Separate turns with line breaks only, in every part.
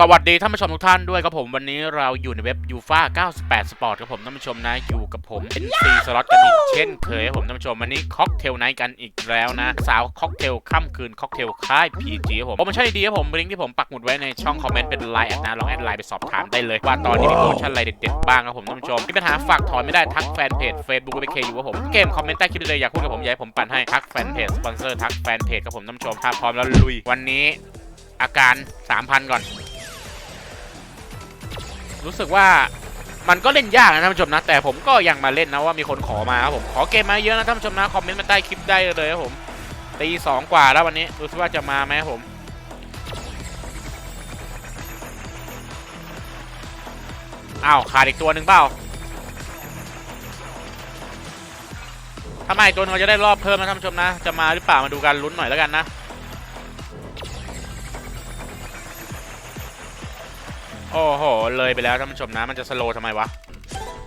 สวัสดีท่านผู้ชมทุกท่านด้วยครับผมวันนี้เราอยู่ในเว็บ u f a 98 Sport ครับผมท่านผู้ชมนะอยู่กับผม NC สล็อตกันอีกเช่นเคยครับผมท่านผู้ชมวันนี้ค็อกเทลไนท์กันอีกแล้วนะ สาวค็อกเทลค่ำคืนค็อกเทลค่าย PG ครับผมโปรโมชั่นดีครับผมลิงก์ที่ผมปักหมุดไว้ในช่องคอมเมนต์เป็นไลน์แอดนะลองแอดไลน์ไปสอบถามได้เลย ว่าตอนนี้มีโปรโมชั่นอะไรเด็ดๆบ้างครับผมท่านผู้ชมมีปัญหาฝากถอนไม่ได้ทักแฟนเพจ Facebook ไปเคอยู่ครับผมเกมคอมเมนต์ใต้คลิปเลยอยากพูดกับผมอยากให้ผมปั่นให้ทักแฟนเพจสปอนเซอร์ทักแฟนเพจครับผมท่านผู้ชมถ้าพร้อมแล้วลุยวันนี้อาการ 3,000 ก่อน รู้สึกว่ามันก็เล่นยากนะท่านผู้ชมนะ แต่ผมก็ยังมาเล่นนะว่ามีคนขอมาครับผมขอเกมมาเยอะนะท่านผู้ชมนะคอมเมนต์มาใต้คลิปได้เลยครับผมตีสองกว่าแล้ววันนี้ดูสิว่าจะมาไหมครับผมอ้าวขาดอีกตัวหนึ่งเปล่าถ้าไม่ตัวนึงเราจะได้รอบเพิ่มนะท่านผู้ชมนะ จะมาหรือเปล่ามาดูกันลุ้นหน่อยแล้วกันนะ โอ้โห เลยไปแล้วท่านผู้ชมนะ มันจะสโลว์ทำไมวะ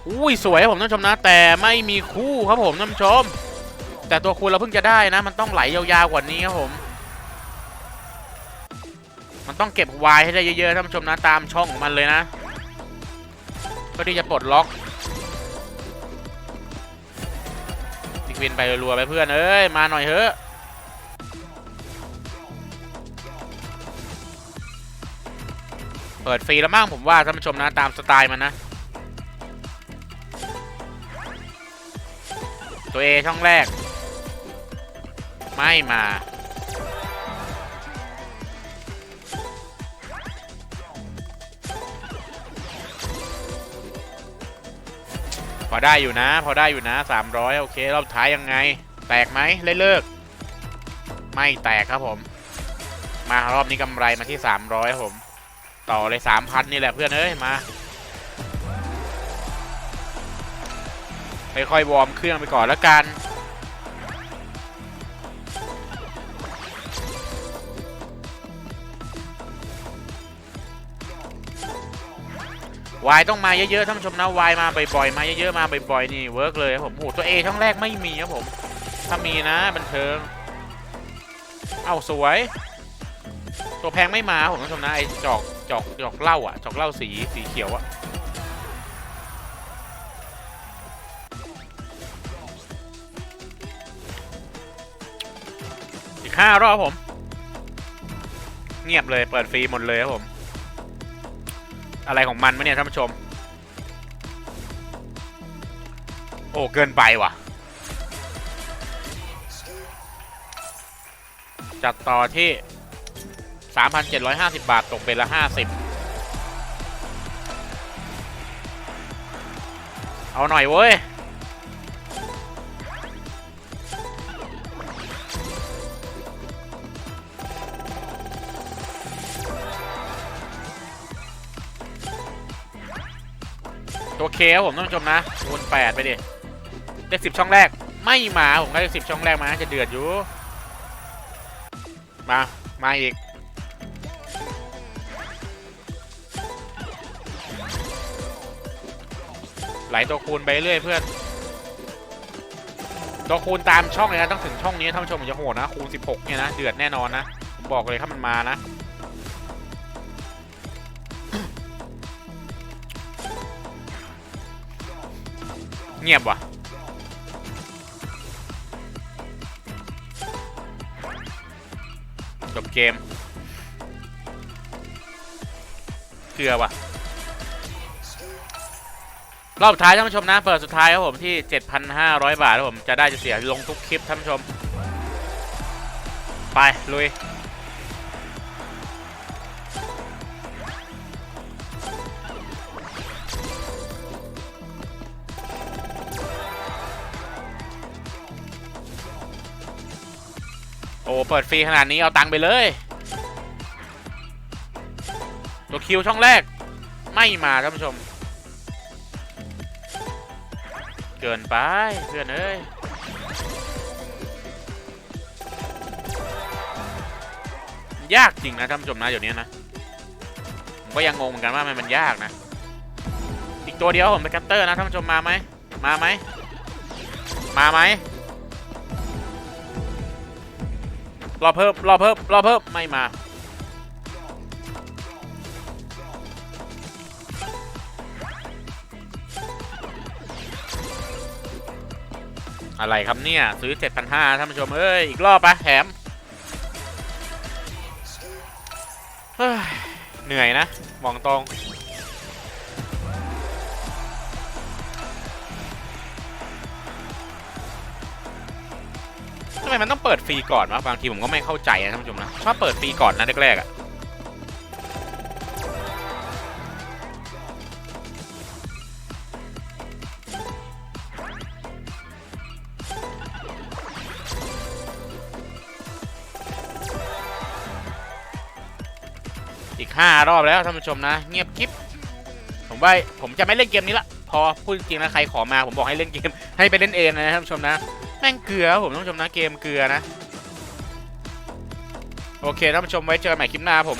อุ้ยสวยครับผมท่านผู้ชมนะ แต่ไม่มีคู่ครับผมท่านผู้ชม แต่ตัวคูณเราเพิ่งจะได้นะ มันต้องไหลยาวๆกว่านี้ครับผม มันต้องเก็บวายให้ได้เยอะๆท่านผู้ชมนะ ตามช่องของมันเลยนะเพื่อที่จะปลดล็อกดิกวินไปรัวๆไปเพื่อนเอ้ย มาหน่อยเถอะ เปิดฟรีแล้วมั้งผมว่าท่านผู้ชมนะตามสไตล์มันนะ ตัว A ช่องแรก ไม่มาพอได้อยู่นะ พอได้อยู่นะ 300 โอเค รอบท้ายยังไง แตกไหมเล่เลิก ไม่แตกครับผม มารอบนี้กำไรมาที่ 300ครับผม ต่อเลยสามพันนี่แหละเพื่อนเอ้ยมาค่อยๆวอร์มเครื่องไปก่อนแล้วกันวายต้องมาเยอะๆท่านผู้ชมนะวายมาบ่อยๆมาเยอะๆมาบ่อยๆนี่เวิร์กเลยครับผมโอ้โหตัว A ช่องแรกไม่มีครับผม ถ้ามีนะบันเทิง เอ้าสวย ตัวแพงไม่มาผมท่านผู้ชมนะไอจอก จอกจอกเหล้าอะจอกเหล้าสีสีเขียวอะอีกห้ารอบผม เงียบเลยเปิดฟรีหมดเลยครับผม อะไรของมันวะเนี่ยท่านผู้ชม โอ้เกินไปว่ะจัดต่อที่ 3,750 บาท ตกเป็นละ 50 เอาหน่อยเว้ย ตัวเคผมท่านผู้ชมนะวนแปดไปดิเลขสิบช่องแรก ไม่มา ผมก็เลขสิบช่องแรกมาจะเดือดอยู่ มา มาอีก ไหลตัวคูณไปเรื่อยเพื่อนตัวคูณตามช่องเลยนะต้องถึงช่องนี้ท่านผู้ชมจะโหดนะคูณ 16 เนี่ยนะ เดือดแน่นอนนะผมบอกเลยถ้ามันมานะเงียบว่ะจบเกม เกลือว่ะ รอบสุดท้ายท่านผู้ชมนะ เปิดสุดท้ายครับผมที่ 7,500 บาทครับผมจะได้จะเสียลงทุกคลิปท่านผู้ชม ไป ลุย โอ้ เปิดฟรีขนาดนี้เอาตังค์ไปเลย ตัวคิวช่องแรก ไม่มาท่านผู้ชม กินไปเพื่อนเอ้ยยากจริงนะท่านผู้ชมนะเดี๋ยวนี้นะผมก็ยังงงเหมือนกันว่ามันมันยากนะ อีกตัวเดียวผมเป็นคัตเตอร์นะท่านผู้ชมมาไหมมาไหมมาไหมรอเพิ่มรอเพิ่มรอเพิ่มไม่มา อะไรครับเนี่ย ซื้อ 7,500ท่านผู้ชม เอ้ย อีกรอบปะแถมเหนื่อยนะมองตรง ทำไมมันต้องเปิดฟรีก่อนวะบางทีผมก็ไม่เข้าใจนะท่านผู้ชมนะชอบเปิดฟรีก่อนนะแรกๆอะ ห้ารอบแล้วท่านผู้ชมนะ เงียบกิ๊บผมว่าผมจะไม่เล่นเกมนี้ละ พอพูดจริงนะใครขอมาผมบอกให้เล่นเกม ให้ไปเล่นเองนะท่านผู้ชมนะ แม่งเกลือผมท่านผู้ชมนะเกมเกลือนะ โอเคท่านผู้ชมไว้เจอกันใหม่คลิปหน้าครับผม